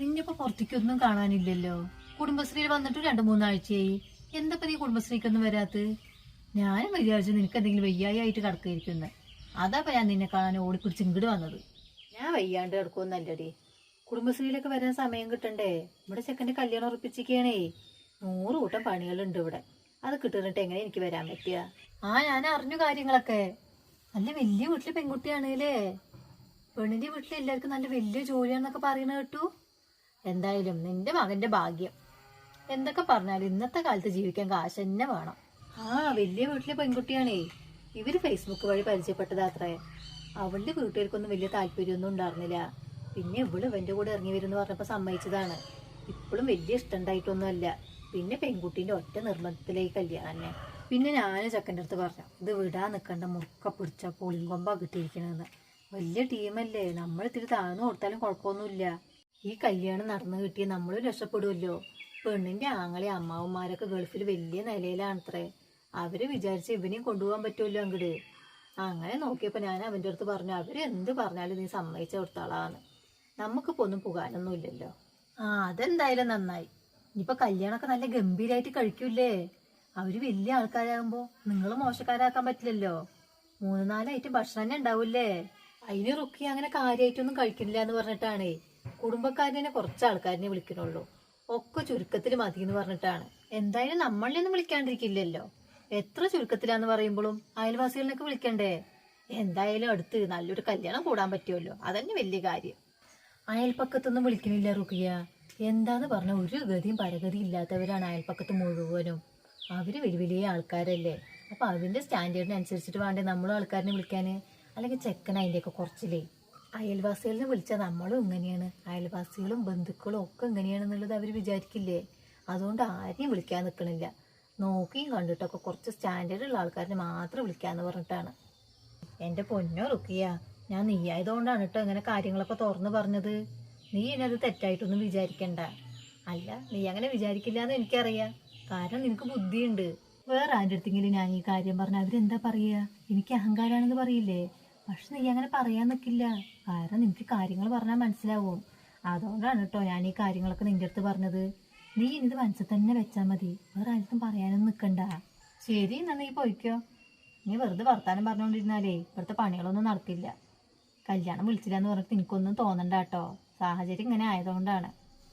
നിന്നിപ്പോ പുറത്തേക്കൊന്നും കാണാനില്ലല്ലോ. കുടുംബശ്രീയിൽ വന്നിട്ട് രണ്ടു മൂന്നാഴ്ചയായി. എന്തപ്പോ നീ കുടുംബശ്രീക്കൊന്നും വരാത്ത? ഞാനും വിചാരിച്ചു നിനക്ക് എന്തെങ്കിലും വയ്യായി ആയിട്ട് കിടക്കായിരിക്കുന്നത് അതാപ്പ ഞാൻ നിന്നെ കാണാൻ ഓടിപ്പിടിച്ച് ഇങ്ങോട്ട് വന്നത്. ഞാൻ വയ്യാണ്ട് കിടക്കുമെന്നല്ലടി കുടുംബശ്രീയിലൊക്കെ വരാൻ സമയം കിട്ടണ്ടേ? ഇവിടെ ചെക്കന്റെ കല്യാണം ഉറപ്പിച്ചിരിക്കുകയാണേ നൂറ് കൂട്ടം പണികളുണ്ട് ഇവിടെ. അത് കിട്ടുന്നിട്ട് എങ്ങനെ എനിക്ക് വരാൻ പറ്റുക? ആ ഞാൻ അറിഞ്ഞു കാര്യങ്ങളൊക്കെ. നല്ല വലിയ വീട്ടിലെ പെൺകുട്ടിയാണല്ലേ പെണ്ണിന്റെ വീട്ടിൽ എല്ലാവർക്കും നല്ല വലിയ ജോലിയാണെന്നൊക്കെ പറയുന്നത് കേട്ടു. എന്തായാലും നിന്റെ മകന്റെ ഭാഗ്യം. എന്തൊക്കെ പറഞ്ഞാലും ഇന്നത്തെ കാലത്ത് ജീവിക്കാൻ കാശ് തന്നെ വേണം. ആ വലിയ വീട്ടിലെ പെൺകുട്ടിയാണേ. ഇവർ ഫേസ്ബുക്ക് വഴി പരിചയപ്പെട്ടതാത്രേ. അവളുടെ വീട്ടുകാർക്കൊന്നും വലിയ താല്പര്യമൊന്നും ഉണ്ടായിരുന്നില്ല. പിന്നെ ഇവൾ ഇവന്റെ കൂടെ ഇറങ്ങി വരുമെന്ന് പറഞ്ഞപ്പോ സമ്മതിച്ചതാണ്. ഇപ്പോഴും വലിയ ഇഷ്ടമുണ്ടായിട്ടൊന്നുമല്ല പിന്നെ പെൺകുട്ടീന്റെ ഒറ്റ നിർബന്ധത്തിലേക്ക് കല്യാണം തന്നെ പിന്നെ ഞാൻ ചെക്കന്റെ അടുത്ത് പറഞ്ഞു ഇത് വിടാൻ നിൽക്കേണ്ട മുറുക്ക പിടിച്ച പൊളിങ്കൊമ്പാ കിട്ടിയിരിക്കണെന്ന്. വലിയ ടീമല്ലേ. നമ്മൾ ഇത്തിരി താഴ്ന്നു കൊടുത്താലും കുഴപ്പമൊന്നുമില്ല. ഈ കല്യാണം നടന്നു കിട്ടിയ നമ്മളും രക്ഷപ്പെടുമല്ലോ പെണ്ണിന്റെ ആങ്ങളെ അമ്മാവന്മാരൊക്കെ ഗൾഫിൽ വലിയ നിലയിലാണത്രേ. അവർ വിചാരിച്ച് ഇവനെയും കൊണ്ടുപോകാൻ പറ്റുമല്ലോ അങ്ങട്. അങ്ങനെ നോക്കിയപ്പോ ഞാൻ അവന്റെ അടുത്ത് പറഞ്ഞു അവർ എന്ത് പറഞ്ഞാലും നീ സമ്മതിച്ച കൊടുത്താളാന്ന്. നമുക്കിപ്പോ ഒന്നും പോകാനൊന്നും ഇല്ലല്ലോ. ആ അതെന്തായാലും നന്നായി. ഇനിയിപ്പൊ കല്യാണമൊക്കെ നല്ല ഗംഭീരായിട്ട് കഴിക്കൂലേ അവർ വലിയ ആൾക്കാരാകുമ്പോ നിങ്ങൾ മോശക്കാരാക്കാൻ പറ്റില്ലല്ലോ. മൂന്ന് നാലായിട്ട് ഭക്ഷണം തന്നെ ഉണ്ടാവൂലേ അതിന് റുക്കി അങ്ങനെ കാര്യമായിട്ടൊന്നും കഴിക്കുന്നില്ല എന്ന് പറഞ്ഞിട്ടാണേ. കുടുംബക്കാരനെ കുറച്ച് ആൾക്കാരനെ വിളിക്കണുള്ളൂ. ഒക്കെ ചുരുക്കത്തിൽ മതി എന്ന് പറഞ്ഞിട്ടാണ്. എന്തായാലും നമ്മളിലൊന്നും വിളിക്കാണ്ടിരിക്കില്ലല്ലോ. എത്ര ചുരുക്കത്തിലാന്ന് പറയുമ്പോഴും അയൽവാസികളിനൊക്കെ വിളിക്കണ്ടേ? എന്തായാലും അടുത്ത് നല്ലൊരു കല്യാണം കൂടാൻ പറ്റുമല്ലോ. അതന്നെ വലിയ കാര്യം. അയൽപ്പക്കത്തൊന്നും വിളിക്കണില്ല റുക്കിയ എന്താന്ന് പറഞ്ഞ ഒരു ഗതിയും പരഗതി ഇല്ലാത്തവരാണ് അയൽപ്പക്കത്ത് മുഴുവനും. അവർ വലിയ വലിയ ആൾക്കാരല്ലേ. അപ്പൊ അതിന്റെ സ്റ്റാൻഡേർഡിനനുസരിച്ചിട്ട് വേണ്ടേ നമ്മളും ആൾക്കാരനെ വിളിക്കാന്? അല്ലെങ്കിൽ ചെക്കൻ അതിന്റെയൊക്കെ കുറച്ചില്ലേ അയൽവാസികളിനെ വിളിച്ചാൽ നമ്മളും ഇങ്ങനെയാണ്. അയൽവാസികളും ബന്ധുക്കളും ഒക്കെ ഇങ്ങനെയാണെന്നുള്ളത് അവർ വിചാരിക്കില്ലേ? അതുകൊണ്ട് ആരെയും വിളിക്കാൻ നിൽക്കണില്ല നോക്കിയും കണ്ടിട്ടൊക്കെ കുറച്ച് സ്റ്റാൻഡേർഡ് ഉള്ള ആൾക്കാരെ മാത്രം വിളിക്കാന്ന് പറഞ്ഞിട്ടാണ്. എന്റെ പൊന്നോ റുക്കിയ ഞാൻ നീ ആയതുകൊണ്ടാണ് കേട്ടോ ഇങ്ങനെ കാര്യങ്ങളൊക്കെ തുറന്നു പറഞ്ഞത്. നീ എന്നത് തെറ്റായിട്ടൊന്നും വിചാരിക്കണ്ട. അല്ല നീ അങ്ങനെ വിചാരിക്കില്ല എന്ന് എനിക്കറിയാം. കാരണം നിനക്ക് ബുദ്ധിയുണ്ട്. വേറെ ആരുടെ അടുത്തെങ്കിലും ഞാൻ ഈ കാര്യം പറഞ്ഞാൽ അവരെന്താ പറയുക എനിക്ക് അഹങ്കാരാണെന്ന് പറയില്ലേ? പക്ഷെ നീ അങ്ങനെ പറയാൻ നിൽക്കില്ല കാരണം നിനക്ക് കാര്യങ്ങൾ പറഞ്ഞാൽ മനസ്സിലാവും. അതുകൊണ്ടാണ് കേട്ടോ ഞാൻ ഈ കാര്യങ്ങളൊക്കെ നിന്റെ അടുത്ത് പറഞ്ഞത്. നീ ഇത് മനസ്സിൽ തന്നെ വെച്ചാൽ മതി. വേറെ ആർക്കും പറയാനൊന്നും നിൽക്കണ്ട ശരി എന്നാ നീ പോയിക്കോ. നീ വെറുതെ വർത്താനം പറഞ്ഞുകൊണ്ടിരുന്നാലേ ഇവിടുത്തെ പണികളൊന്നും നടക്കില്ല. കല്യാണം വിളിച്ചില്ല എന്ന് പറഞ്ഞിട്ട് എനിക്കൊന്നും തോന്നണ്ട കേട്ടോ സാഹചര്യം ഇങ്ങനെ ആയതുകൊണ്ടാണ്.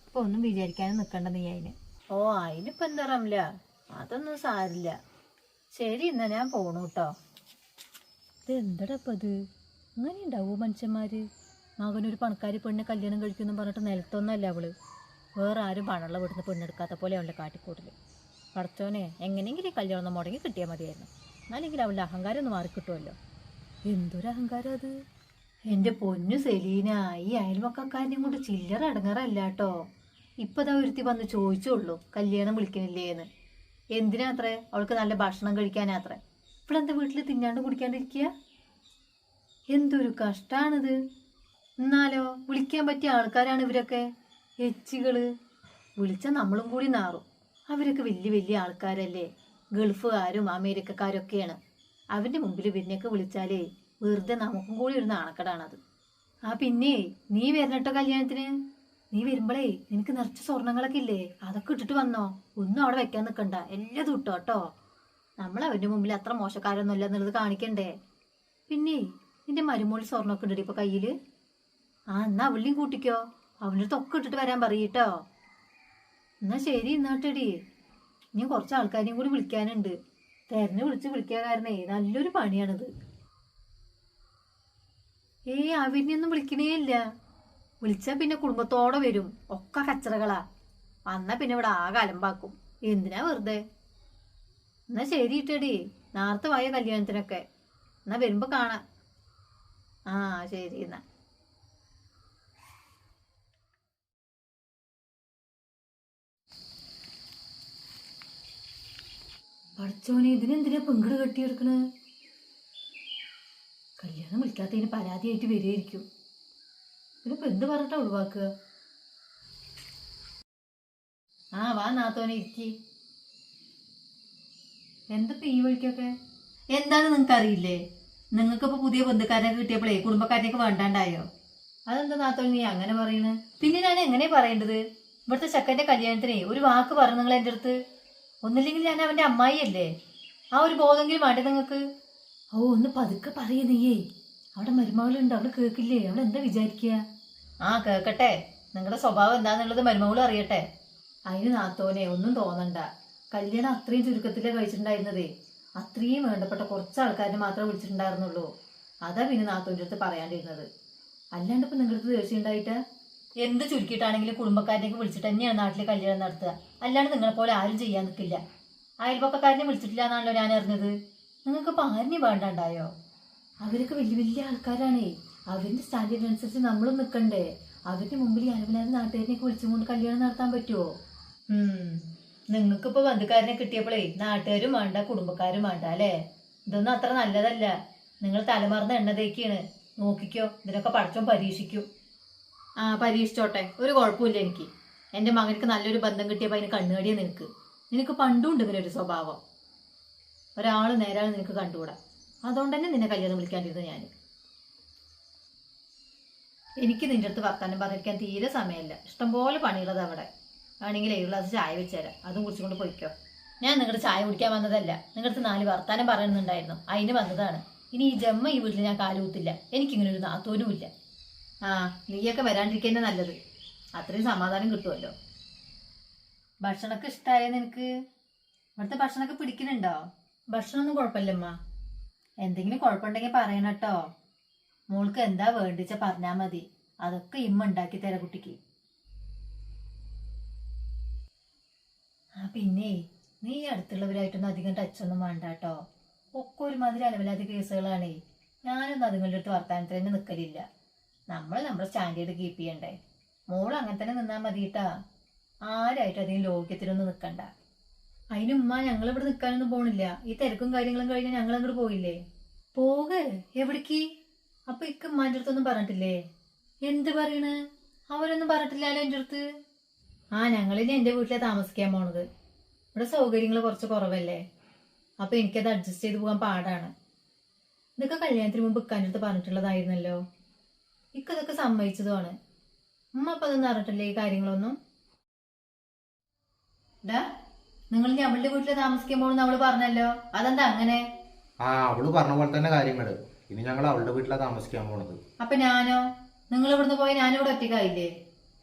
ഇപ്പൊ ഒന്നും വിചാരിക്കാനും നിൽക്കണ്ട നീ അതിന് ഓ അതിനിപ്പോ എന്താ പറയാ അതൊന്നും സാരില്ല. ശരി എന്നാ ഞാൻ പോണു കേട്ടോ ഇത് അങ്ങനെ ഉണ്ടാവുമോ മനുഷ്യന്മാര്? മകനൊരു പണക്കാരി പെണ്ണിനെ കല്യാണം കഴിക്കുമെന്ന് പറഞ്ഞിട്ട് നിലത്തൊന്നല്ല അവൾ. വേറെ ആരും പണമുള്ള വീട്ടിൽ പെണ്ണെടുക്കാത്ത പോലെ അവളുടെ കാട്ടിക്കൂടൽ പടച്ചോനെ എങ്ങനെയെങ്കിലും കല്യാണം ഒന്ന് മുടങ്ങി കിട്ടിയാൽ മതിയായിരുന്നു. എന്നാലെങ്കിൽ അവളുടെ അഹങ്കാരം ഒന്ന് മാറിക്കിട്ടുമല്ലോ എന്തൊരു അഹങ്കാരം അത്? എന്റെ പൊന്നു സെലീന ഈ അയൽവക്കാരനെയും കൊണ്ട് ചില്ലറ അടങ്ങാറല്ല കേട്ടോ ഇപ്പതാ ഒരുത്തി വന്ന് ചോദിച്ചുള്ളൂ കല്യാണം വിളിക്കണില്ലേന്ന്. എന്തിനാത്രേ? അവൾക്ക് നല്ല ഭക്ഷണം കഴിക്കാനാത്രേ? ഇവളെന്താ വീട്ടിൽ തിന്നാണ്ട് കുടിക്കാണ്ടിരിക്കുക എന്തൊരു കഷ്ടമാണിത് എന്നാലോ വിളിക്കാൻ പറ്റിയ ആൾക്കാരാണ് ഇവരൊക്കെ. എച്ചികൾ വിളിച്ചാൽ നമ്മളും കൂടി നാറും. അവരൊക്കെ വലിയ വലിയ ആൾക്കാരല്ലേ. ഗൾഫുകാരും അമേരിക്കക്കാരൊക്കെയാണ്. അവന്റെ മുമ്പിൽ ഇവരിനെയൊക്കെ വിളിച്ചാലേ വെറുതെ നമുക്കും കൂടി ഒരു നാണക്കടാണത്. ആ പിന്നെ നീ വരണട്ടോ കല്യാണത്തിന്? നീ വരുമ്പോഴേ നിനക്ക് നിറച്ച് സ്വർണങ്ങളൊക്കെ ഇല്ലേ? അതൊക്കെ ഇട്ടിട്ട് വന്നോ. ഒന്നും അവിടെ വെക്കാൻ നിൽക്കണ്ട എല്ലാം ഇട്ടോ കേട്ടോ നമ്മൾ അവന്റെ മുമ്പിൽ അത്ര മോശക്കാരൊന്നുമല്ല എന്നുള്ളത് കാണിക്കണ്ടേ? പിന്നെ നിന്റെ മരുമോളി സ്വർണമൊക്കെ ഉണ്ടടി ഇപ്പൊ കയ്യിൽ. ആ എന്നാ അവളിയും കൂട്ടിക്കോ. അവന്റെ തൊക്കെ ഇട്ടിട്ട് വരാൻ പറയട്ടോ. എന്നാ ശരി എന്നാട്ടടി. ഇനി കുറച്ച് ആൾക്കാരെയും കൂടി വിളിക്കാനുണ്ട്. തെരഞ്ഞു വിളിച്ച് വിളിക്കാൻ കാരണേ നല്ലൊരു പണിയാണിത്. ഏയ് അവരിനൊന്നും വിളിക്കണേ ഇല്ല. വിളിച്ചാ പിന്നെ കുടുംബത്തോടെ വരും. ഒക്കെ കച്ചറകളാ. വന്നാ പിന്നെ ഇവിടെ ആകെ അലമ്പാക്കും. എന്തിനാ വെറുതെ? എന്നാ ശരി ഇട്ടടി നേരത്തെ വായ കല്യാണത്തിനൊക്കെ. എന്നാ വരുമ്പോ കാണാം. ആ ശരി എന്നാ. പഠിച്ചോനെ ഇതിനെന്തിനാ പെങ്കിട് കെട്ടിയെടുക്കണ്? കല്യാണം വിളിക്കാത്തതിന് പരാതിയായിട്ട് വരികയായിരിക്കും. ഇതിനിപ്പോ എന്ത് പറഞ്ഞിട്ടാ ഒഴിവാക്കുക? ആ വാ നാത്തോനെ ഇരിക്കി. എന്തപ്പോ ഈ വഴിക്കൊക്കെ? എന്താണ് നിങ്ങൾക്ക് അറിയില്ലേ നിങ്ങൾക്കിപ്പോ പുതിയ ബന്ധുക്കാരനെ കിട്ടിയപ്പോഴേ കുടുംബക്കാരനൊക്കെ വേണ്ടാണ്ടായോ? അതെന്താ നാത്തോളി നീ അങ്ങനെ പറയണ്? പിന്നെ ഞാൻ എങ്ങനെ പറയേണ്ടത്? ഇവിടുത്തെ ചെക്കന്റെ കല്യാണത്തിനെ ഒരു വാക്ക് പറഞ്ഞു നിങ്ങൾ എന്റെ അടുത്ത്. ഒന്നില്ലെങ്കിൽ ഞാൻ അവന്റെ അമ്മായിയല്ലേ? ആ ഒരു ബോധമെങ്കിലും വേണ്ടേ നിങ്ങൾക്ക്? ഓ ഒന്ന് പതുക്കെ പറയേ നീയേ. അവിടെ മരുമകളുണ്ട് അവൾ കേൾക്കില്ലേ? അവൾ എന്താ വിചാരിക്കുക ആ കേക്കട്ടെ നിങ്ങളുടെ സ്വഭാവം എന്താന്നുള്ളത് മരുമകളും അറിയട്ടെ. അതിന് നാത്തോനെ ഒന്നും തോന്നണ്ട. കല്യാണം അത്രയും ചുരുക്കത്തിലേ കഴിച്ചിട്ടുണ്ടായിരുന്നതേ. അത്രയും വേണ്ടപ്പെട്ട കുറച്ച് ആൾക്കാരെ മാത്രമേ വിളിച്ചിട്ടുണ്ടായിരുന്നുള്ളൂ. അതാ പിന്നെ നാത്തോന്റെ അടുത്ത് പറയാണ്ടിരുന്നത്. അല്ലാണ്ട് ഇപ്പൊ നിങ്ങളുടെ അടുത്ത് തീർച്ചയുണ്ടായിട്ട് എന്ത് ചുരുക്കിയിട്ടാണെങ്കിലും കുടുംബക്കാരനേക്ക് വിളിച്ചിട്ട് തന്നെയാണ് നാട്ടിലെ കല്യാണം നടത്തുക. അല്ലാണ്ട് നിങ്ങളെ പോലെ ആരും ചെയ്യാൻ നിൽക്കില്ല. അയൽപക്കക്കാരനെ വിളിച്ചിട്ടില്ല എന്നാണല്ലോ ഞാൻ അറിഞ്ഞത്. നിങ്ങൾക്ക് ഇപ്പം വേണ്ടാണ്ടായോ? അവരൊക്കെ വലിയ വലിയ ആൾക്കാരാണേ. അവരുടെ സ്റ്റാൻഡേർഡ് അനുസരിച്ച് നമ്മളും നിൽക്കണ്ടേ അവരുടെ മുമ്പിൽ ഈ അരവിലാതെ നാട്ടുകാരനെയൊക്കെ വിളിച്ചുകൊണ്ട് കല്യാണം നടത്താൻ പറ്റുമോ നിങ്ങൾക്കിപ്പോ ബന്ധുക്കാരനെ കിട്ടിയപ്പോഴേ നാട്ടുകാരും വേണ്ട കുടുംബക്കാരും വേണ്ട അല്ലേ? ഇതൊന്നും അത്ര നല്ലതല്ല. നിങ്ങൾ തലമറന്ന് എണ്ണ തേക്കാണ്. നോക്കിക്കോ ഇതിനൊക്കെ പഠിച്ചോൻ പരീക്ഷിക്കും. ആ പരീക്ഷിച്ചോട്ടെ. ഒരു കുഴപ്പമില്ല എനിക്ക്. എന്റെ മകനക്ക് നല്ലൊരു ബന്ധം കിട്ടിയപ്പോൾ അതിന് കണ്ണുകടിയെ നിനക്ക്. നിനക്ക് പണ്ടുണ്ട് ഇങ്ങനെ ഒരു സ്വഭാവം. ഒരാൾ നേരാൾ നിനക്ക് കണ്ടുകൂടാ. അതുകൊണ്ട് തന്നെ നിന്നെ കല്യാണം വിളിക്കാണ്ടിരുന്നു ഞാൻ എനിക്ക് നിന്റെ അടുത്ത് വർത്താനം പറഞ്ഞിരിക്കാൻ തീരെ സമയമില്ല. ഇഷ്ടംപോലെ പണിയുള്ളത് അവിടെ. ആണെങ്കിൽ ഏഴ് ഗ്ലാസ് ചായ വെച്ചുതരാം. അതും കുടിച്ചുകൊണ്ട് പോയിക്കോ. ഞാൻ നിങ്ങളുടെ ചായ കുടിക്കാൻ വന്നതല്ല. നിങ്ങളുടെ നാല് വർത്താനം പറയുന്നുണ്ടായിരുന്നു. അതിന് വന്നതാണ്. ഇനി ഈ ജമ്മ ഈ വീട്ടിൽ ഞാൻ കാലുകൂത്തില്ല എനിക്കിങ്ങനെ ഒരു നാത്തോനും ഇല്ല ആ നീയൊക്കെ വരാണ്ടിരിക്കന്നെ നല്ലത്. അത്രയും സമാധാനം കിട്ടുമല്ലോ ഭക്ഷണമൊക്കെ ഇഷ്ടമായ നിനക്ക്? ഇവിടുത്തെ ഭക്ഷണമൊക്കെ പിടിക്കുന്നുണ്ടോ? ഭക്ഷണമൊന്നും കുഴപ്പമില്ലമ്മ. എന്തെങ്കിലും കുഴപ്പമുണ്ടെങ്കിൽ പറയണം കേട്ടോ. മോൾക്ക് എന്താ വേണ്ടിച്ച പറഞ്ഞാൽ മതി. അതൊക്കെ ഇമ്മ ഉണ്ടാക്കി തരാം കുട്ടിക്ക്. ആ പിന്നെ നീ അടുത്തുള്ളവരായിട്ടൊന്നും അധികം ടച്ചൊന്നും വേണ്ട കേട്ടോ ഒക്കെ ഒരുമാതിരി അലവില്ലാത്ത കേസുകളാണേ. ഞാനൊന്നും അതുങ്ങളുടെ അടുത്ത് വർത്താനത്തിൽ തന്നെ നിൽക്കലില്ല നമ്മൾ നമ്മുടെ സ്റ്റാൻഡേർഡ് കീപ്പ് ചെയ്യണ്ടേ. മോൾ അങ്ങനെ തന്നെ നിന്നാൽ മതി കേട്ടാ ആരായിട്ട് അധികം ലോക്യത്തിനൊന്നും നിൽക്കണ്ട അതിനുമ്മ ഞങ്ങൾ ഇവിടെ നിൽക്കാനൊന്നും പോണില്ല. ഈ തിരക്കും കാര്യങ്ങളും കഴിഞ്ഞാൽ ഞങ്ങൾ അങ്ങോട്ട് പോയില്ലേ? പോക എവിടേക്ക്? അപ്പൊ ഇക്ക് ഉമ്മാന്റെ അടുത്തൊന്നും പറഞ്ഞിട്ടില്ലേ? എന്ത് പറയണ്? അവരൊന്നും പറഞ്ഞിട്ടില്ലല്ലോ എന്റെ അടുത്ത്? ആ ഞങ്ങളിനി എന്റെ വീട്ടിലെ താമസിക്കാൻ പോണത്. ഇവിടെ സൗകര്യങ്ങൾ കുറച്ച് കുറവല്ലേ? അപ്പൊ എനിക്കത് അഡ്ജസ്റ്റ് ചെയ്ത് പോകാൻ പാടാണ്. ഇതൊക്കെ കല്യാണത്തിന് മുമ്പ് ഇക്കാന്റെ അടുത്ത് പറഞ്ഞിട്ടുള്ളതായിരുന്നല്ലോ. ഇക്കതൊക്കെ സമ്മതിച്ചതുമാണ്. ഉമ്മ അപ്പൊ അതൊന്നും അറിഞ്ഞിട്ടില്ലേ ഈ കാര്യങ്ങളൊന്നും? ഡാ നിങ്ങൾ ഞമ്മളുടെ വീട്ടിൽ താമസിക്കാൻ പോണെന്ന് അവൾ പറഞ്ഞല്ലോ. അതെന്താ അങ്ങനെ? ആ അവൾ പറഞ്ഞ പോലെ തന്നെ കാര്യങ്ങൾ. ഇനി ഞങ്ങൾ അവളുടെ വീട്ടിലാ താമസിക്കാൻ പോണത്. അപ്പൊ ഞാനോ? നിങ്ങൾ ഇവിടുന്ന് പോയി ഞാനിവിടെ ഒറ്റയ്ക്കായില്ലേ?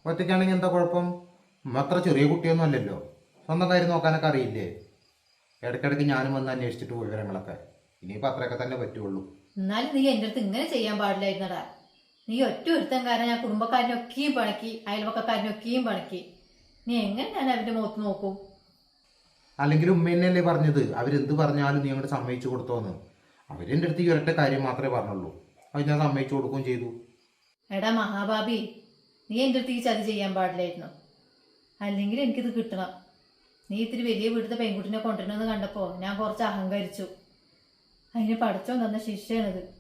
ഒറ്റയ്ക്കാണെങ്കിൽ എന്താ കുഴപ്പം? അത്ര ചെറിയ കുട്ടിയൊന്നും അല്ലല്ലോ. സ്വന്തം കാര്യം നോക്കാനൊക്കെ അറിയില്ലേ? ഇടയ്ക്കിടയ്ക്ക് ഞാനും വന്ന് അന്വേഷിച്ചിട്ട് വിവരങ്ങളൊക്കെ. ഇനിയിപ്പോൾ അത്രയൊക്കെ തന്നെ പറ്റുള്ളൂ. എന്നാലും നീ എന്റെ അടുത്ത് ഇങ്ങനെ ചെയ്യാൻ പാടില്ലായിരുന്നടാ. നീ ഒറ്റ ഒരുത്തൻ കാരണം ഞാൻ കുടുംബക്കാരനൊക്കെയും പണക്കി അയൽവക്കക്കാരനൊക്കെയും പണക്കി. നീ എങ്ങനെ ഞാൻ അവന്റെ മുഖത്ത് നോക്കും? അല്ലെങ്കിൽ ഉമ്മേനല്ലേ പറഞ്ഞത്? അവരെന്ത് പറഞ്ഞാലും നീ അങ്ങോട്ട് സമ്മതിച്ചു കൊടുത്തോന്ന്. അവരെന്റെ അടുത്ത് ഈ ഒരൊറ്റ കാര്യം മാത്രമേ പറഞ്ഞുള്ളൂ. അത് ഞാൻ സമ്മതിച്ചു കൊടുക്കുകയും ചെയ്തു. എടാ മഹാബാബി നീ എന്റെ അടുത്ത് ഈ ചതി ചെയ്യാൻ പാടില്ലായിരുന്നു. അല്ലെങ്കിൽ എനിക്കിത് കിട്ടണം. നീ ഇത്തിരി വലിയ വീട്ടിലത്തെ പെൺകുട്ടിനെ കൊണ്ടുവരണമെന്ന് കണ്ടപ്പോൾ ഞാൻ കുറച്ച് അഹങ്കരിച്ചു. അതിന് പഠിച്ചോ തന്ന ശിക്ഷയാണിത്.